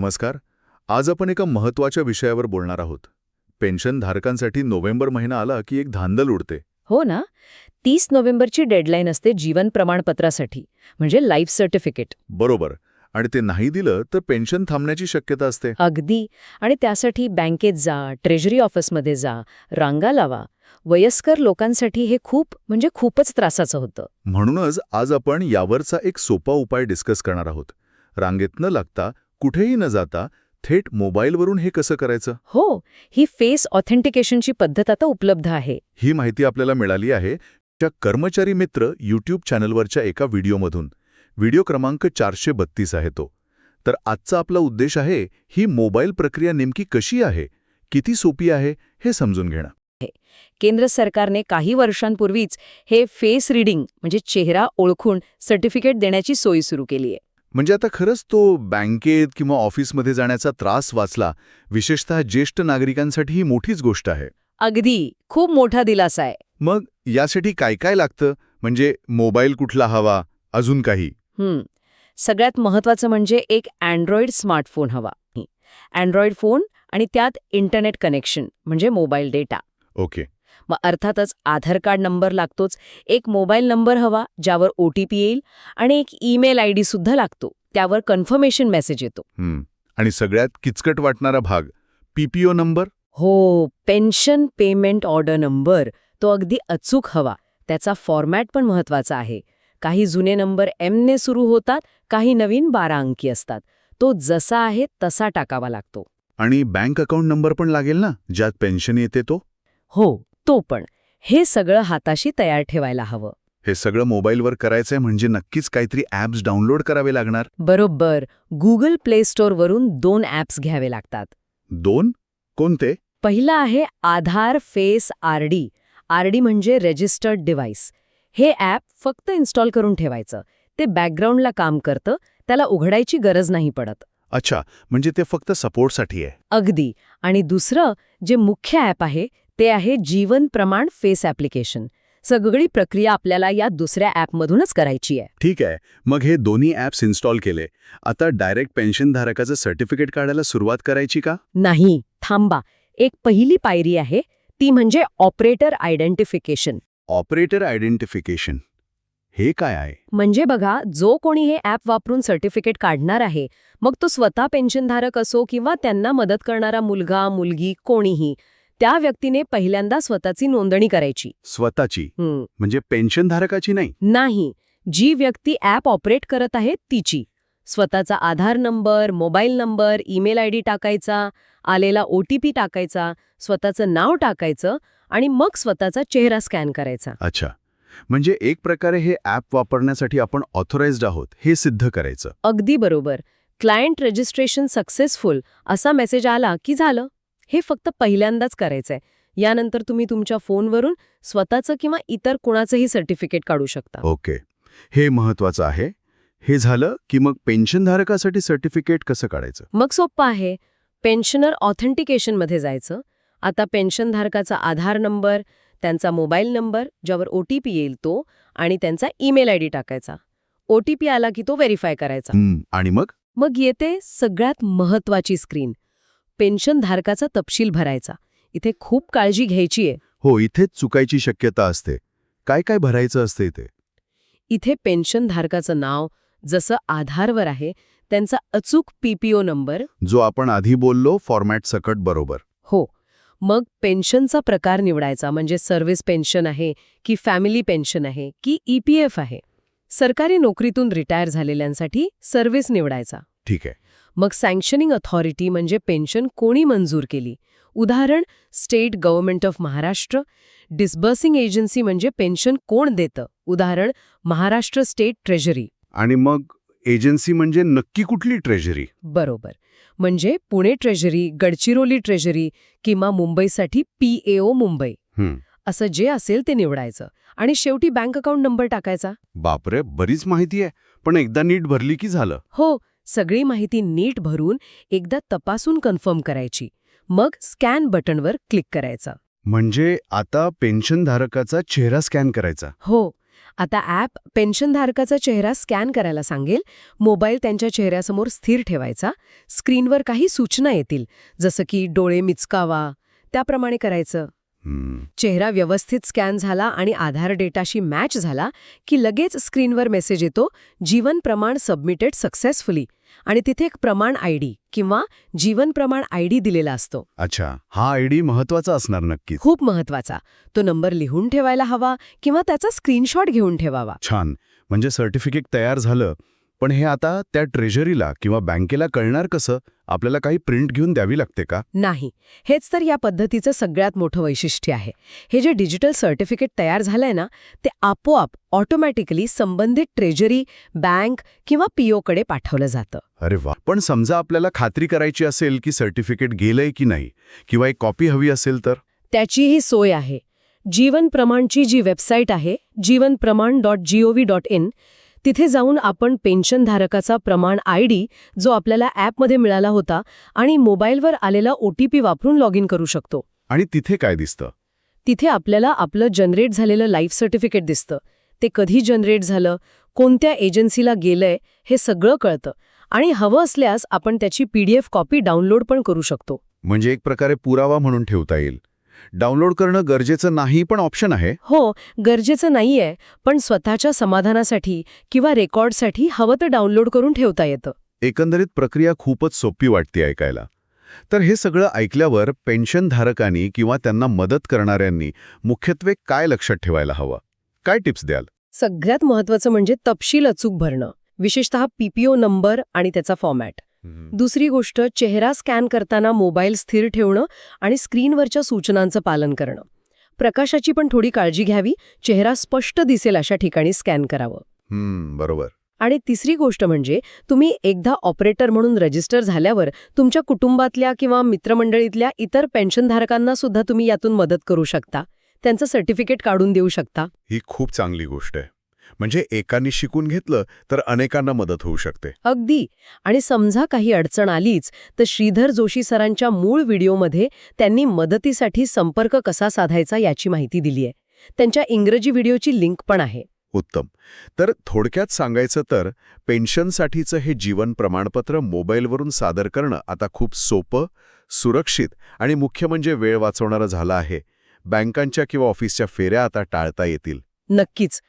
नमस्कार. आज आपण एका महत्त्वाच्या विषयावर बोलणार आहोत. पेन्शनधारकांसाठी नोव्हेंबर महिना आला की एक धांदल उडते. हो ना? तीस नोव्हेंबरची डेडलाईन असते जीवन प्रमाणपत्रासाठी म्हणजे लाईफ सर्टिफिकेट. बरोबर. आणि ते नाही दिलं तर पेन्शन थांबण्याची शक्यता असते. अगदी. आणि त्यासाठी बँकेत जा ट्रेजरी ऑफिसमध्ये जा रांगा लावा. वयस्कर लोकांसाठी हे खूप म्हणजे खूपच त्रासाचं होतं. म्हणूनच आज आपण यावरचा एक सोपा उपाय डिस्कस करणार आहोत. रांगेत न लागता कुठेही न जाता थेट मोबाईलवरून हे कसं करायचं? हो ही फेस ऑथेंटिकेशनची पद्धत आता उपलब्ध आहे. ही माहिती आपल्याला मिळाली आहे त्या कर्मचारी मित्र यूट्यूब चॅनलवरच्या एका व्हिडिओमधून. व्हिडिओ क्रमांक चारशे बत्तीस आहे तो. तर आजचा आपला उद्देश आहे ही मोबाईल प्रक्रिया नेमकी कशी आहे? किती सोपी आहे? हे समजून घेणं. केंद्र सरकारने काही वर्षांपूर्वीच हे फेस रीडिंग म्हणजे चेहरा ओळखून सर्टिफिकेट देण्याची सोय सुरू केली आहे. म्हणजे आता खरंच तो बँकेत किंवा ऑफिसमध्ये जाण्याचा त्रास वाचला विशेषतः ज्येष्ठ नागरिकांसाठी ही मोठीच गोष्ट आहे. अगदी. खूप मोठा दिलासा आहे. मग यासाठी काय काय लागतं? म्हणजे मोबाईल कुठला हवा? अजून काही. सगळ्यात महत्वाचं म्हणजे एक अँड्रॉइड स्मार्टफोन हवा. अँड्रॉइड फोन आणि त्यात इंटरनेट कनेक्शन म्हणजे मोबाईल डेटा. ओके. मग अर्थातच आधार कार्ड नंबर लागतोच. एक मोबाईल नंबर हवा ज्यावर ओ टी पी येईल आणि एक ईमेल आय डी सुद्धा लागतो. त्यावर कन्फर्मेशन मेसेज येतो. आणि सगळ्यात किचकट वाटणारा भाग पीपीओ नंबर? हो पेन्शन पेमेंट ऑर्डर नंबर. तो अगदी अचूक हवा. त्याचा फॉर्मॅट पण महत्त्वाचा आहे. काही जुने नंबर एमने सुरू होतात काही नवीन बारा अंकी असतात. तो जसा आहे तसा टाकावा लागतो. आणि बँक अकाउंट नंबर पण लागेल ना ज्यात पेन्शन येते तो? हो. तो पण. हे सगळं हाताशी तयार ठेवायला हवं. हे सगळं मोबाईलवर करायचंय म्हणजे नक्कीच काहीतरी ॲप्स डाउनलोड करावे लागणार. बरोबर. गुगल प्ले स्टोअरवरून दोन ॲप्स घ्यावे लागतात. दोन? कोणते? पहिला आहे आधार फेस आरडी आरडी म्हणजे रेजिस्टर्ड डिव्हाइस हे ॲप फक्त इन्स्टॉल करून ठेवायचं. ते बॅकग्राऊंडला काम करतं त्याला उघडायची गरज नाही पडत. अच्छा म्हणजे ते फक्त सपोर्टसाठी आहे. अगदी. आणि दुसरं जे मुख्य ॲप आहे ते आहे जीवन प्रमाण फेस ॲप्लिकेशन. सगळी प्रक्रिया आपल्याला या दुसऱ्या ॲपमधूनच करायची आहे. ठीक आहे. मग हे दोन्ही ॲप्स इन्स्टॉल केले. आता डायरेक्ट पेन्शनधारकाचं सर्टिफिकेट काढायला सुरुवात करायची का? नाही. थांबा. एक पहिली पायरी आहे. ती म्हणजे ऑपरेटर आयडेंटिफिकेशन. Operator identification. हे काय आहे? म्हणजे बघा जो कोणी हे ॲप वापरून सर्टिफिकेट काढणार आहे मग तो स्वतः पेन्शनधारक असो किंवा त्यांना मदत करणारा मुलगा मुलगी कोणीही त्या व्यक्तीने पहिल्यांदा स्वतःची नोंदणी करायची. स्वतःची? म्हणजे पेन्शनधारकाची नाही? नाही. जी व्यक्ती ॲप ऑपरेट करत आहे तिची. स्वतःचा Aadhaar number mobile number email I D टाकायचा आलेला ओ टी पी टाकायचा स्वतःचं नाव टाकायचं आणि मग स्वतःचा चेहरा स्कॅन करायचा. अच्छा. म्हणजे एक प्रकारे हे ॲप वापरण्यासाठी आपण ऑथोराइज्ड आहोत हे सिद्ध करायचं. अगदी बरोबर. क्लायंट रजिस्ट्रेशन सक्सेसफुल असा मेसेज आला की झालं. हे फक्त पहिल्यांदाच करायचंय. यानंतर तुम्ही तुमच्या फोनवरून स्वतःचं किंवा इतर कुणाचंही सर्टिफिकेट काढू शकता. ओके. हे महत्वाचं आहे. हे झालं की मग पेन्शनधारकासाठी सर्टिफिकेट कसं काढायचं? मग सोप्पं आहे. पेन्शनर ऑथेंटिकेशनमध्ये जायचं. आता पेन्शनधारकाचा आधार नंबर त्यांचा मोबाईल नंबर ज्यावर ओ टी पी येईल तो आणि त्यांचा ईमेल आय डी टाकायचा. ओ टी पी आला की तो व्हेरीफाय करायचा. आणि मग? मग येते सगळ्यात महत्वाची स्क्रीन. पेन्शनधारकाचा तपशील भरायचा. इथे खूप काळजी घ्यायची आहे. हो इथेच चुकायची शक्यता असते. काय काय भरायचं असते इथे? इथे पेन्शनधारकाचं नाव जसं आधारवर आहे त्यांचा अचूक पीपीओ नंबर. जो आपण आधी बोललो फॉर्मॅट सकट बरोबर. हो. मग पेन्शनचा प्रकार निवडायचा म्हणजे सर्व्हिस पेन्शन आहे की फॅमिली पेन्शन आहे की ईपीएफ आहे. सरकारी नोकरीतून रिटायर झालेल्यांसाठी सर्व्हिस निवडायचा. ठीक आहे. मग सँक्शनिंग अथॉरिटी म्हणजे पेन्शन कोणी मंजूर केली? उदाहरण state government of Maharashtra. Disbursing agency म्हणजे पेन्शन कोण देतं? उदाहरण महाराष्ट्र स्टेट ट्रेजरी आणि मग एजन्सी म्हणजे नक्की कुठली ट्रेजरी बरोबर. म्हणजे पुणे ट्रेजरी गडचिरोली ट्रेजरी किंवा मुंबईसाठी पीएओ मुंबई. असं जे असेल ते निवडायचं. आणि शेवटी बँक अकाउंट नंबर टाकायचा. बापरे बरीच माहिती आहे. पण एकदा नीट भरली की झालं. हो सगळी माहिती नीट भरून एकदा तपासून कन्फर्म करायची. मग स्कॅन बटनवर क्लिक करायचं. म्हणजे आता पेन्शनधारकाचा चेहरा स्कॅन करायचा? हो. आता ॲप पेन्शनधारकाचा चेहरा स्कॅन करायला सांगेल. मोबाईल त्यांच्या चेहऱ्यासमोर स्थिर ठेवायचा. स्क्रीनवर काही सूचना येतील. जसं की डोळे मिचकावा. त्याप्रमाणे करायचं. चेहरा व्यवस्थित स्कॅन झाला आणि आधार डेटाशी मॅच झाला की लगेच स्क्रीनवर मेसेज येतो जीवन प्रमाण सबमिटेड सक्सेसफुली. आणि तिथे एक प्रमाण आय डी किंवा जीवन प्रमाण आय डी दिलेला असतो. अच्छा हा आयडी महत्त्वाचा असणार नक्कीच. खूप महत्त्वाचा तो नंबर लिहून ठेवायला हवा किंवा त्याचा स्क्रीनशॉट घेऊन ठेवावा. छान. म्हणजे सर्टिफिकेट तयार झालं पण हे आता त्या ट्रेझरीला किंवा बँकेला कळणार कसं? आपल्याला काही प्रिंट घेऊन द्यावी लागते का? नाही. हेच तर या पद्धतीचं सगळ्यात मोठं वैशिष्ट्य आहे. हे जे डिजिटल सर्टिफिकेट तयार झालंय ना ते आपोआप ऑटोमॅटिकली संबंधित ट्रेजरी बँक किंवा पीओकडे पाठवलं जातं. अरे वा! पण समजा आपल्याला खात्री करायची असेल की सर्टिफिकेट गेलंय की नाही किंवा एक कॉपी हवी असेल तर? त्याचीही सोय आहे. जीवन प्रमाणची जी वेबसाईट आहे Jeevan Pramaan dot G O V dot in तिथे जाऊन आपण पेन्शनधारकाचा प्रमाण आय डी जो आपल्याला ॲपमध्ये मिळाला होता आणि मोबाईलवर आलेला ओ टी पी वापरून लॉग इन करू शकतो. आणि तिथे काय दिसतं? तिथे आपल्याला आपलं जनरेट झालेलं लाईफ सर्टिफिकेट दिसतं. ते कधी जनरेट झालं कोणत्या एजन्सीला गेलंय हे सगळं कळतं. आणि हवं असल्यास आपण त्याची पीडीएफ कॉपी डाउनलोड पण करू शकतो. म्हणजे एक प्रकारे पुरावा म्हणून ठेवता येईल. डाउनलोड करणं गरजेचं नाही पण ऑप्शन आहे. हो गरजेचं नाहीये पण स्वतःच्या समाधानासाठी किंवा रेकॉर्डसाठी हवं तर डाउनलोड करून ठेवता येतं. एकंदरीत प्रक्रिया खूपच सोपी वाटते ऐकायला. तर हे सगळं ऐकल्यावर पेन्शनधारकांनी किंवा त्यांना मदत करणाऱ्यांनी मुख्यत्वे काय लक्षात ठेवायला हवं? काय टिप्स द्याल? सगळ्यात महत्वाचं म्हणजे तपशील अचूक भरणं विशेषतः पीपीओ नंबर आणि त्याचा फॉर्मॅट. दुसरी गोष्ट चेहरा स्कॅन करताना मोबाईल स्थिर ठेवणं आणि स्क्रीनवरच्या सूचनांचं पालन करणं. प्रकाशाची पण थोडी काळजी घ्यावी चेहरा स्पष्ट दिसेल अशा ठिकाणी स्कॅन करावं. बरोबर. आणि तिसरी गोष्ट म्हणजे तुम्ही एकदा ऑपरेटर म्हणून रजिस्टर झाल्यावर तुमच्या कुटुंबातल्या किंवा मित्रमंडळीतल्या इतर पेन्शनधारकांना सुद्धा तुम्ही यातून मदत करू शकता. त्यांचं सर्टिफिकेट काढून देऊ शकता. ही खूप चांगली गोष्ट आहे. म्हणजे एकाने शिकून घेतलं तर अनेकांना मदत होऊ शकते. अगदी. आणि समजा काही अडचण आलीच तर श्रीधर जोशी सरांच्या मूळ व्हिडिओमध्ये त्यांनी मदतीसाठी संपर्क कसा साधायचा याची माहिती दिली आहे त्यांच्या इंग्रजी व्हिडिओची लिंक पण आहे. उत्तम. तर थोडक्यात सांगायचं तर पेन्शनसाठीचं हे जीवन प्रमाणपत्र मोबाईलवरून सादर करणं आता खूप सोपं सुरक्षित आणि मुख्य म्हणजे वेळ वाचवणारं झालं आहे. बँकांच्या किंवा ऑफिसच्या फेऱ्या आता टाळता येतील. नक्कीच.